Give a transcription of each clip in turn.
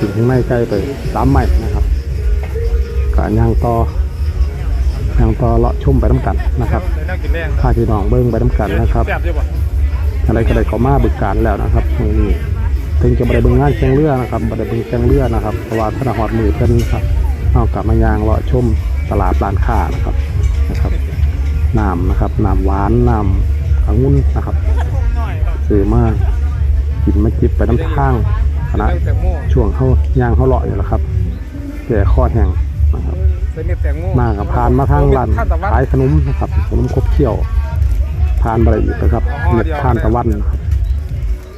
ถึงข้างในใกล้ไปสามไม้นะครับกะย่างต่อยางต่อเลาะชุ่มไปน้ำกันนะครับเลยน่ากินแรงพาพี่น้องเบิ้งไปน้ำกันนะครับ อะไรก็ได้ขามาบึกการแล้วนะครับนี้ถึงจะบริเบิงงานแข่งเรือนะครับบริเบิงแข่งเรือนะครับเพราะว่าธนาหอดมือเพิ่นครับเอากลับมายางเลาะชุ่มตลาดร้านค้านะครับนะครับน้ำนะครับน้ำหวานน้ำองุ่นนะครับน้อยครับซื้อมากินมาจิบไปน้ำทาง คณะใส่แตงโมช่วงเขาย่างเขาเลาะอยู่แล้วครับแก่ข้อแห้งนะครับใส่เม็ดแตงโมมากับพานมาทางร้านท่านตะวันขายขนมนะครับขนมครบเคี่ยวพานบะไรอีกนะครับเม็ดทานตะวันนะครับ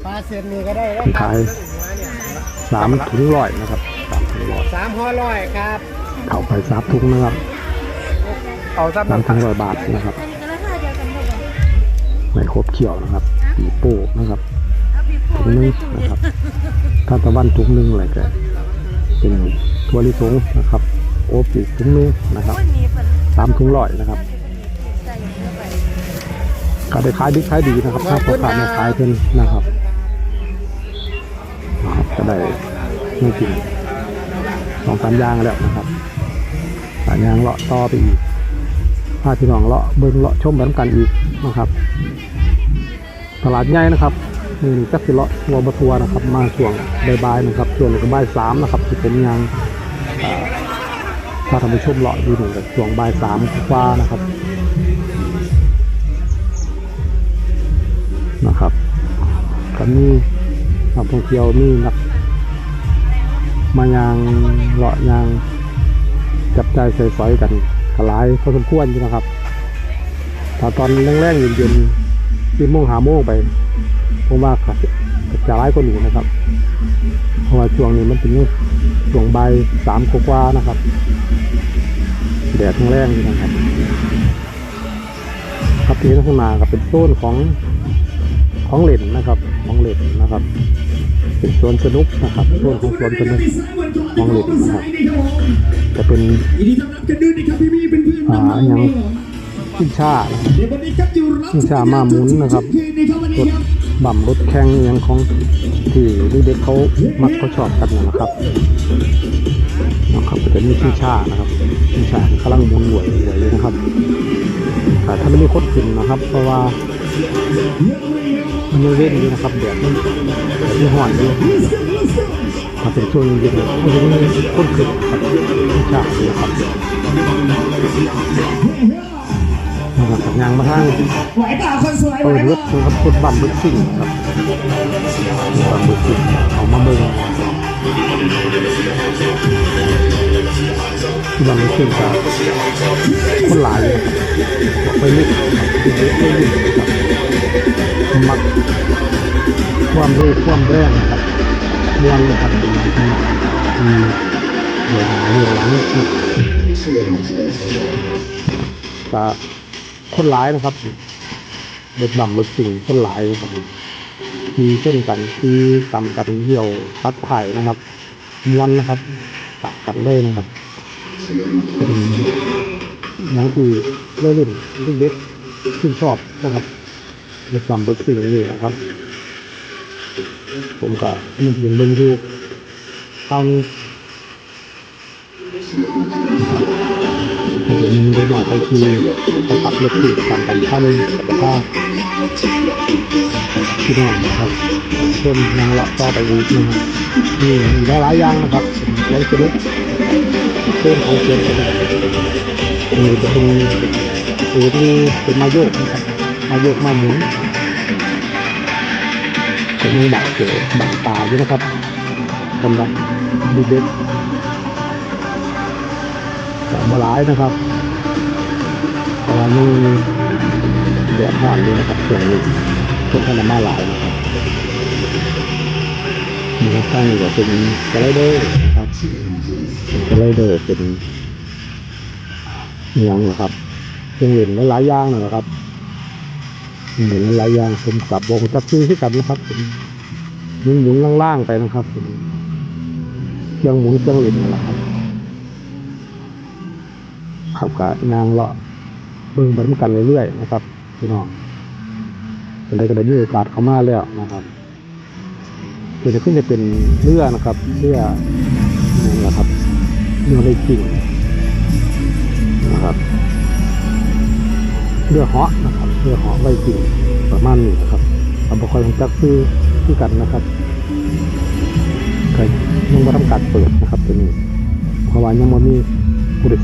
ปลาเสียนนี่ก็ได้แล้วขายสามถุงร้อยนะครับสามถุงร้อยสามห้อร้อยครับเอาไปสามถุงนะครับเอาซับสามน้ำถุงร้อยบาทนะครับอันนี้ก็ราคาเดียวกันหมดเลยไม่ครบเคี่ยวนะครับปีโป้นะครับเอาพี่ ถุงนึงนะครับทาตะวันถุงนึงอะไรก็เป็นถั่วลิสงนะครับโอบอีกถุงนึงนะครับสามถุงร้อยนะครับก็ได้ขายดีขายดีนะครับถ้าพอค้าแม่ขายเพิ่นนะครับก็ได้ไม่กินสองสามย่างแล้วนะครับสามย่างเลาะต่อไปอีกพาพี่น้องเลาะเบิ่งเลาะชมแบบกันอีกนะครับ ตลาดใหญ่นะครับ มือนี้จักสิเลาะทัวร์บทัวร์นะครับ มาช่วงบ่ายๆนะครับช่วงก็บ่ายสามนะครับที่ผมยังพาท่านผู้ชมเลาะอยู่หนึ่งกับช่วงบ่ายสามกว่านะครับนะครับก็มีนักท่องเที่ยวมีนักมายางเลาะยางจับใจใส่สอยกันกหลายพอสมควรอยู่นะครับถ้าตอนแรงๆเย็นๆที่โมงหาโมงไป ผมว่าก็จะร้ายกว่านี้นะครับ เพราะว่าช่วงนี้มันเป็นช่วงใบสามกว่านะครับแดดแรงๆอยู่นะครับครับที่ข้างหน้าก็เป็นโซนของของเล่นนะครับ ของเล่นนะครับ เป็นสวนสนุกนะครับส่วนของสวนสนุกของเล่นนะครับจะเป็นยินดีต้อนรับกันด้วยนะครับพี่พี่เป็นเพื่อนอ่าอย่างชิงชานะครับเดี๋ยววันชิงชามาหมุนนะครับคืนนะครั บวันรนี้ถครับบ่ำรถแข่งอหยังของที่เด็กๆเขามักเขาชอบกันนะครับนะครับจะมีชิงชานะครับชิงชากำลังมุนหวยหวยอยู่นะครับแต่ถ้าไม่มีคนขึ้นนะครับ เพราะว่ามันเล่นอยู่นะครับแดดมันแดดมันห่อนอยู่มาเป็นช่วงเย็นๆมันจะมีคนขึ้นครับชาตินะครับ นะครับยางมาทางไหวเปล่าคนสวยไหวเปิดเปรล่าถนะครับรถบัมรถซิ่งครับบัมรถซิ่งเอามาเบิ่งที่บัมรถซิ่งครับคนหลายเลยครับไปลึกครับไปลึกไปลึกครับมักความเร็วความแรงนะครับเรื่องนะครับเป็นที่ที่เดี๋ยวหาเรื่องหลังก็ คนร้ายนะครับเด็ดดำรถสิ่งคนร้ายครับมีเส้นกันที่ตำกันเหี่ยวตัดไผ่นะครับม้วนนะครับตัดกันเลยนะครับเป็นหนังที่เล่นเล่นเล็กๆที่นชอบนะครับเด็ดดำรถสิ่งนี่นะครับ ผมก็มันเป็นเบิ่งที่ข้าว นได้หน่อยไปทีไปขับรถติดกันกันข้าวนึงแต่ว่าที่นั่นนะครับเพิ่มนางละต่อไปอีกนะครับนี่มีหลายอย่างนะครับเป็นไว้สนุกเพิ่มของเกินกันนี่จะเป็นหรือที่เป็นมาโยกนะครับมาโยกมาหมุนจะมีบัตรเก๋บัตรตาด้วยนะครับสำหรับดูเด็ก มาร้ายนะครับเพราะว่ายังแดดร้อนอยู่นะครับส่วนนี้พวกท่านมาหลายนะครับมีข้างๆก็เป็นสไลเดอร์ครับเป็นสไลเดอร์เป็นเนียงนะครับเครื่องเล่นหลายๆอย่างนะครับเหมือนหลายอย่างผมกลับวงจับซื้อที่กันนะครับหมุนหมุนล่างๆไปนะครับเครื่องหมุนเครื่องเล่นนะครับ ขับกับนางเลาะเบิ่งไปด้วยกันเรื่อยๆนะครับพี่น้องเป็นได้ก็ได้มีโอกาสเข้ามาแล้วนะครับตัวนี้ขึ้นจะเป็นเรือนะครับเรือนี่แหละครับเรือเลยกิ่งนะครับเรือเหาะนะครับเรือเหาะไว้กิ่งประมาณนี้นะครับเอาบคอยรู้จักซื้อที่กันนะครับเคยยังไม่ทำการเปิดนะครับตัวนี้เพราะว่ายังไม่มี